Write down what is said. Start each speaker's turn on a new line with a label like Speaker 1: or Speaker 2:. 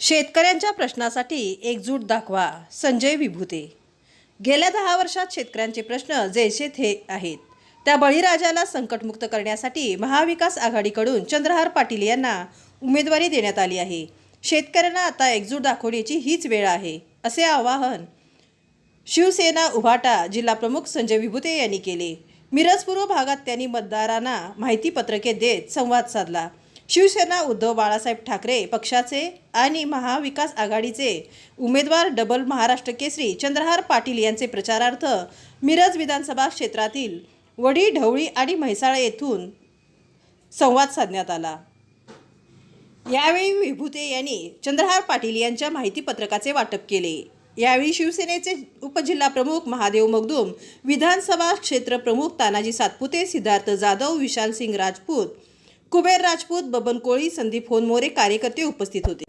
Speaker 1: शेतकऱ्यांच्या प्रश्नासाठी एकजूट दाखवा संजय विभूते. गेल्या दहा वर्षात शेतकऱ्यांचे प्रश्न जैसे थे आहेत. त्या बळीराजाला संकटमुक्त करण्यासाठी महाविकास आघाडीकडून चंद्रहार पाटील यांना उमेदवारी देण्यात आली आहे. शेतकऱ्यांना आता एकजूट दाखवण्याची हीच वेळ आहे असे आवाहन शिवसेना उभाटा जिल्हाप्रमुख संजय विभूते यांनी केले. मिरजपूर्व भागात त्यांनी मतदारांना माहितीपत्रके देत संवाद साधला. शिवसेना उद्धव बाळासाहेब ठाकरे पक्षाचे आणि महाविकास आघाडीचे उमेदवार डबल महाराष्ट्र केसरी चंद्रहार पाटील यांचे प्रचारार्थ मिरज विधानसभा क्षेत्रातील वडी ढवळी आणि म्हैसाळ येथून संवाद साधण्यात आला. यावेळी विभूते यांनी चंद्रहार पाटील यांच्या माहितीपत्रकाचे वाटप केले. यावेळी शिवसेनेचे उपजिल्हाप्रमुख महादेव मगदूम विधानसभा क्षेत्र प्रमुख तानाजी सातपुते सिद्धार्थ जाधव विशाल सिंग राजपूत कुबेर राजपूत बबन कोळी संदीप होनमोरे कार्यकर्ते उपस्थित होते.